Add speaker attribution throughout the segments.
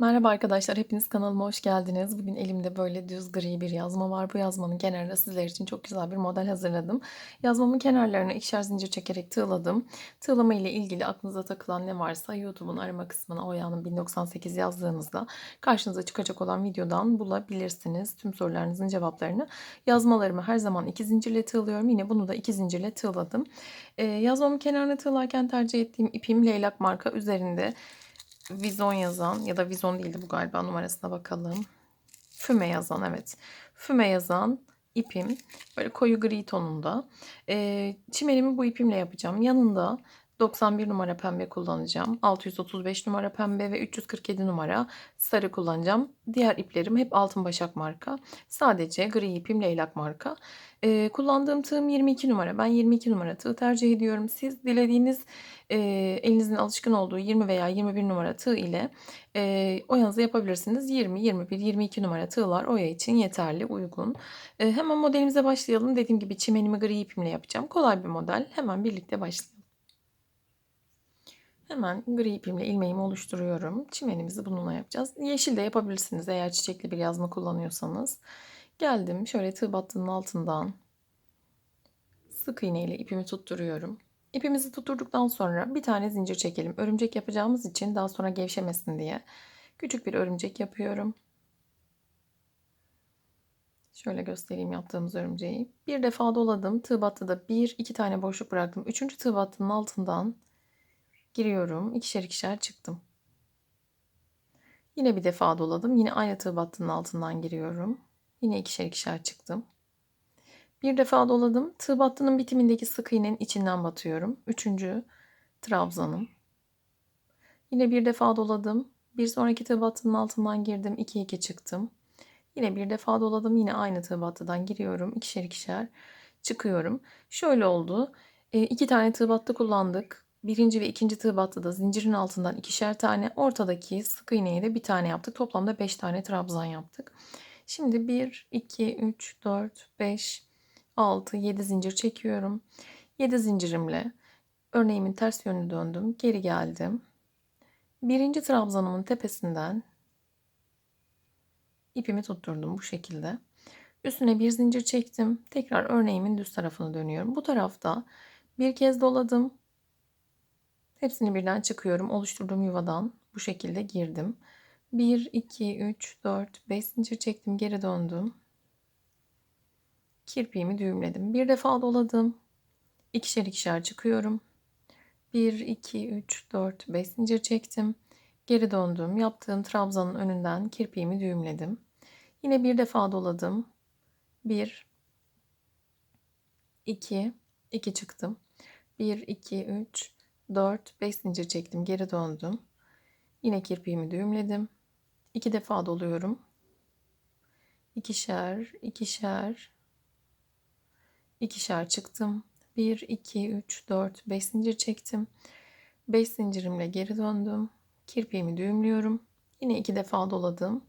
Speaker 1: Merhaba arkadaşlar, hepiniz kanalıma hoş geldiniz. Bugün elimde böyle düz gri bir yazma var. Bu yazmanın kenarına sizler için çok güzel bir model hazırladım. Yazmamın kenarlarına ikişer zincir çekerek tığladım. Tığlama ile ilgili aklınıza takılan ne varsa YouTube'un arama kısmına Oya'nın 1098 yazdığınızda karşınıza çıkacak olan videodan bulabilirsiniz. Tüm sorularınızın cevaplarını. Yazmalarımı her zaman iki zincirle tığlıyorum. Yine bunu da iki zincirle tığladım. Ee, yazmamın kenarına tığlarken tercih ettiğim ipim leylak marka üzerinde Vizon yazan ya da vizon değildi bu galiba numarasına bakalım. Füme yazan evet. Füme yazan ipim böyle koyu gri tonunda. E, çimenimi bu ipimle yapacağım. Yanında 91 numara pembe kullanacağım. 635 numara pembe ve 347 numara sarı kullanacağım. Diğer iplerim hep altın başak marka. Sadece gri ipim leylak marka. Ee, kullandığım tığım 22 numara. Ben 22 numara tığ tercih ediyorum. Siz dilediğiniz e, elinizin alışkın olduğu 20 veya 21 numara tığ ile e, oyanızı yapabilirsiniz. 20, 21, 22 numara tığlar oya için yeterli, uygun. E, hemen modelimize başlayalım. Dediğim gibi çimenimi gri ipimle yapacağım. Kolay bir model. Hemen birlikte başlayalım. Hemen gri ipimle ilmeğimi oluşturuyorum. Çimenimizi bununla yapacağız. Yeşil de yapabilirsiniz eğer çiçekli bir yazma kullanıyorsanız. Geldim şöyle tığ battının altından sık iğne ile ipimi tutturuyorum. İpimizi tutturduktan sonra bir tane zincir çekelim. Örümcek yapacağımız için daha sonra gevşemesin diye küçük bir örümcek yapıyorum. Şöyle göstereyim yaptığımız örümceği. Bir defa doladım. Tığ battıda bir, iki tane boşluk bıraktım. Üçüncü tığ battının altından giriyorum. İkişer ikişer çıktım. Yine bir defa doladım. Yine aynı tığ battının altından giriyorum. Yine ikişer ikişer çıktım. Bir defa doladım. Tığ battının bitimindeki sık iğnenin içinden batıyorum. Üçüncü trabzanım. Yine bir defa doladım. Bir sonraki tığ battının altından girdim. 2 2 çıktım. Yine bir defa doladım. Yine aynı tığ battıdan giriyorum. İkişer ikişer çıkıyorum. Şöyle oldu. E, iki tane tığ battı kullandık. Birinci ve ikinci tığ battıda zincirin altından ikişer tane. Ortadaki sık iğneyi de bir tane yaptık. Toplamda 5 tane trabzan yaptık. Şimdi 1, 2, 3, 4, 5, 6, 7 zincir çekiyorum. 7 zincirimle örneğimin ters yönünü döndüm. Geri geldim. Birinci trabzanımın tepesinden ipimi tutturdum bu şekilde. Üstüne bir zincir çektim. Tekrar örneğimin düz tarafını dönüyorum. Bu tarafta bir kez doladım. Hepsini birden çıkıyorum. Oluşturduğum yuvadan bu şekilde girdim. 1, 2, 3, 4, 5 zincir çektim. Geri döndüm. Kirpiğimi düğümledim. Bir defa doladım. İkişer ikişer çıkıyorum. 1, 2, 3, 4, 5 zincir çektim. Geri döndüm. Yaptığım trabzanın önünden kirpiğimi düğümledim. Yine bir defa doladım. 1, 2, 2 çıktım. 1, 2, 3, 4, 5 zincir çektim. Geri döndüm. Yine kirpiğimi düğümledim. 2 defa doluyorum. İkişer, ikişer, ikişer çıktım. 1, 2, 3, 4, 5 zincir çektim. 5 zincirimle geri döndüm. Kirpiğimi düğümlüyorum. Yine iki defa doladım.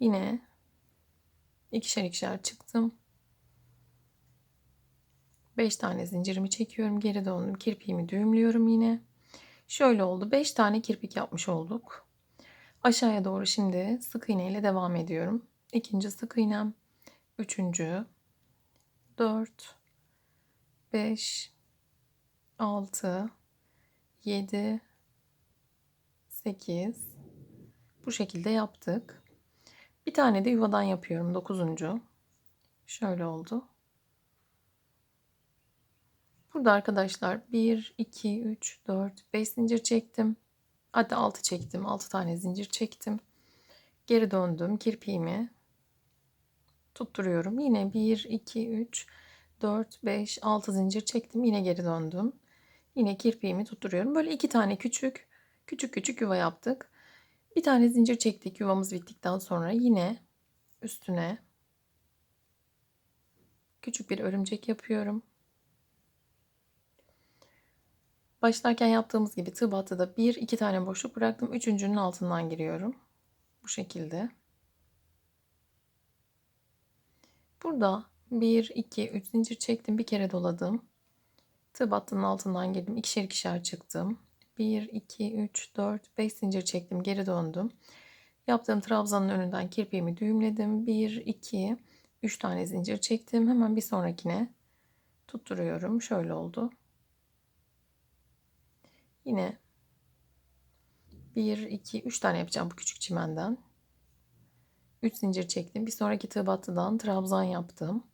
Speaker 1: Yine ikişer ikişer çıktım. 5 tane zincirimi çekiyorum. Geri döndüm. Kirpiğimi düğümlüyorum yine. Şöyle oldu. 5 tane kirpik yapmış olduk. Aşağıya doğru şimdi sık iğne ile devam ediyorum. İkinci sık iğnem. Üçüncü. Dört. Beş. Altı. Yedi. Sekiz. Bu şekilde yaptık. Bir tane de yuvadan yapıyorum. Dokuzuncu. Şöyle oldu. Burada arkadaşlar 1, 2, 3, 4, 5 zincir çektim. Hatta 6 çektim. 6 tane zincir çektim. Geri döndüm. Kirpiğimi tutturuyorum. Yine 1, 2, 3, 4, 5, 6 zincir çektim. Yine geri döndüm. Yine kirpiğimi tutturuyorum. Böyle iki tane küçük küçük küçük yuva yaptık. Bir tane zincir çektik yuvamız bittikten sonra yine üstüne küçük bir örümcek yapıyorum. Başlarken yaptığımız gibi tığ battıda bir iki tane boşluk bıraktım. Üçüncünün altından giriyorum. Bu şekilde. Burada 1, 2, 3 zincir çektim. Bir kere doladım. Tığ altından girdim. İkişer ikişer çıktım. 1, 2, 3, 4, 5 zincir çektim. Geri döndüm. Yaptığım trabzanın önünden kirpiğimi düğümledim. 1, 2, 3 tane zincir çektim. Hemen bir sonrakine tutturuyorum. Şöyle oldu. Yine 1, 2, 3 tane yapacağım bu küçük çimenden. 3 zincir çektim. Bir sonraki tığ battıdan trabzan yaptım.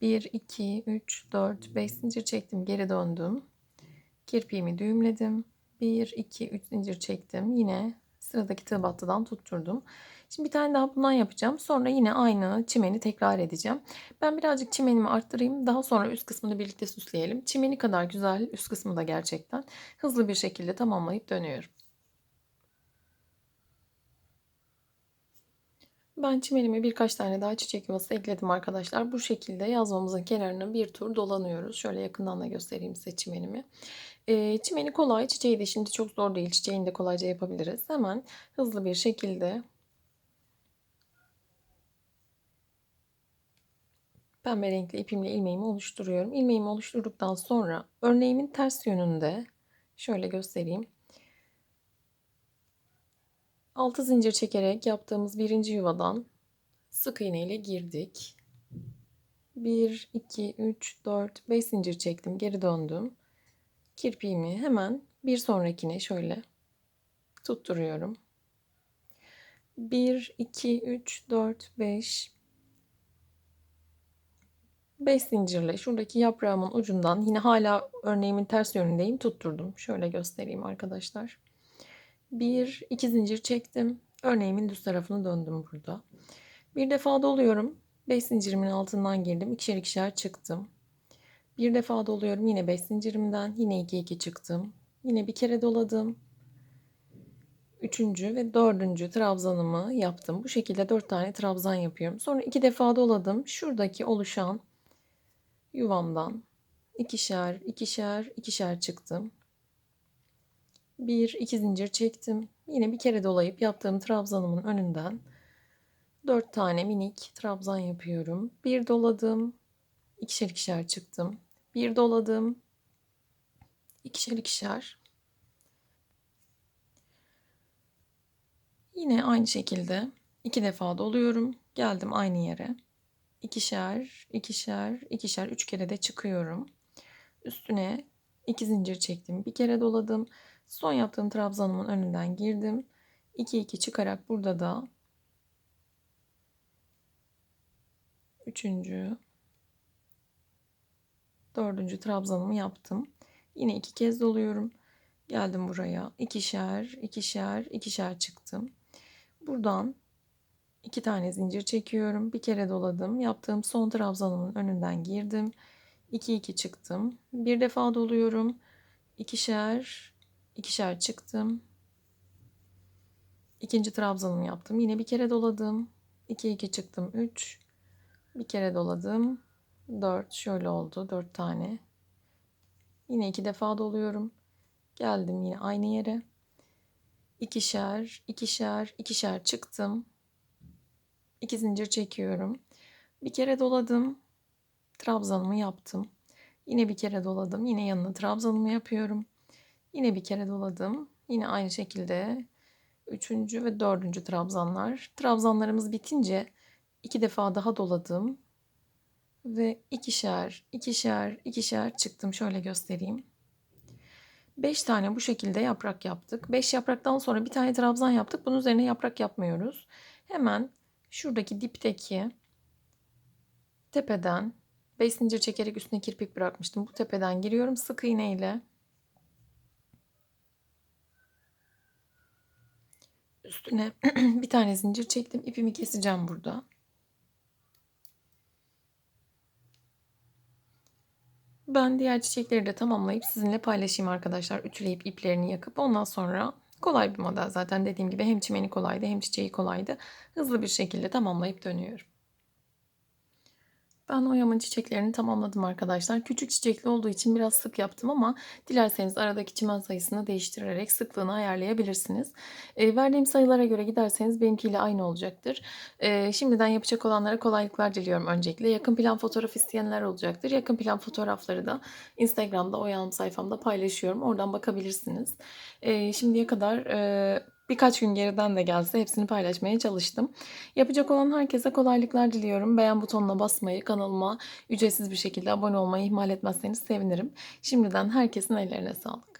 Speaker 1: 1, 2, 3, 4, 5 zincir çektim. Geri döndüm. Kirpiğimi düğümledim. 1, 2, 3 zincir çektim. Yine sıradaki tığ battıdan tutturdum. Şimdi bir tane daha bundan yapacağım. Sonra yine aynı çimeni tekrar edeceğim. Ben birazcık çimenimi arttırayım. Daha sonra üst kısmını birlikte süsleyelim. Çimeni kadar güzel üst kısmı da gerçekten. Hızlı bir şekilde tamamlayıp dönüyorum. Ben çimenime birkaç tane daha çiçek yuvası ekledim arkadaşlar. Bu şekilde yazmamızın kenarını bir tur dolanıyoruz. Şöyle yakından da göstereyim size çimenimi. E, çimeni kolay, çiçeği de şimdi çok zor değil. Çiçeğini de kolayca yapabiliriz. Hemen hızlı bir şekilde pembe renkli ipimle ilmeğimi oluşturuyorum. İlmeğimi oluşturduktan sonra örneğimin ters yönünde şöyle göstereyim. 6 zincir çekerek yaptığımız birinci yuvadan sık iğne ile girdik. 1, 2, 3, 4, 5 zincir çektim. Geri döndüm. Kirpiğimi hemen bir sonrakine şöyle tutturuyorum. 1, 2, 3, 4, 5, 5 zincirle şuradaki yaprağımın ucundan yine hala örneğimin ters yönündeyim tutturdum. Şöyle göstereyim arkadaşlar. 1 2 zincir çektim. Örneğimin düz tarafını döndüm burada. Bir defa doluyorum. 5 zincirimin altından girdim. İkişer ikişer çıktım. Bir defa doluyorum. Yine 5 zincirimden yine 2 2 çıktım. Yine bir kere doladım. Üçüncü ve dördüncü trabzanımı yaptım. Bu şekilde dört tane trabzan yapıyorum. Sonra iki defa doladım. Şuradaki oluşan yuvamdan ikişer, ikişer, ikişer çıktım. Bir, iki zincir çektim. Yine bir kere dolayıp yaptığım trabzanımın önünden dört tane minik trabzan yapıyorum. Bir doladım, ikişer ikişer çıktım. Bir doladım, ikişer ikişer. Yine aynı şekilde iki defa doluyorum. Geldim aynı yere ikişer, ikişer, ikişer, üç kere de çıkıyorum. Üstüne iki zincir çektim. Bir kere doladım. Son yaptığım trabzanımın önünden girdim. 2 2 çıkarak burada da üçüncü, dördüncü trabzanımı yaptım. Yine iki kez doluyorum. Geldim buraya. ikişer, ikişer, ikişer çıktım. Buradan iki tane zincir çekiyorum. Bir kere doladım. Yaptığım son trabzanımın önünden girdim. 2 2 çıktım. Bir defa doluyorum. İkişer, ikişer çıktım. İkinci trabzanımı yaptım. Yine bir kere doladım. 2 2 çıktım. 3. Bir kere doladım. 4 şöyle oldu. 4 tane. Yine iki defa doluyorum. Geldim yine aynı yere. İkişer, ikişer, ikişer çıktım. 2 zincir çekiyorum. Bir kere doladım. Trabzanımı yaptım. Yine bir kere doladım. Yine yanına trabzanımı yapıyorum. Yine bir kere doladım. Yine aynı şekilde üçüncü ve dördüncü trabzanlar. Trabzanlarımız bitince iki defa daha doladım. Ve ikişer, ikişer, ikişer çıktım. Şöyle göstereyim. Beş tane bu şekilde yaprak yaptık. Beş yapraktan sonra bir tane trabzan yaptık. Bunun üzerine yaprak yapmıyoruz. Hemen şuradaki dipteki tepeden 5 zincir çekerek üstüne kirpik bırakmıştım. Bu tepeden giriyorum sık iğne ile. Üstüne bir tane zincir çektim. İpimi keseceğim burada. Ben diğer çiçekleri de tamamlayıp sizinle paylaşayım arkadaşlar. Ütüleyip iplerini yakıp ondan sonra Kolay bir model zaten dediğim gibi hem çimeni kolaydı hem çiçeği kolaydı. Hızlı bir şekilde tamamlayıp dönüyorum. Ben oyamın çiçeklerini tamamladım arkadaşlar. Küçük çiçekli olduğu için biraz sık yaptım ama dilerseniz aradaki çimen sayısını değiştirerek sıklığını ayarlayabilirsiniz. E, verdiğim sayılara göre giderseniz benimkiyle aynı olacaktır. E, şimdiden yapacak olanlara kolaylıklar diliyorum öncelikle. Yakın plan fotoğraf isteyenler olacaktır. Yakın plan fotoğrafları da Instagram'da oyalım sayfamda paylaşıyorum. Oradan bakabilirsiniz. E, şimdiye kadar... E, birkaç gün geriden de gelse hepsini paylaşmaya çalıştım. Yapacak olan herkese kolaylıklar diliyorum. Beğen butonuna basmayı, kanalıma ücretsiz bir şekilde abone olmayı ihmal etmezseniz sevinirim. Şimdiden herkesin ellerine sağlık.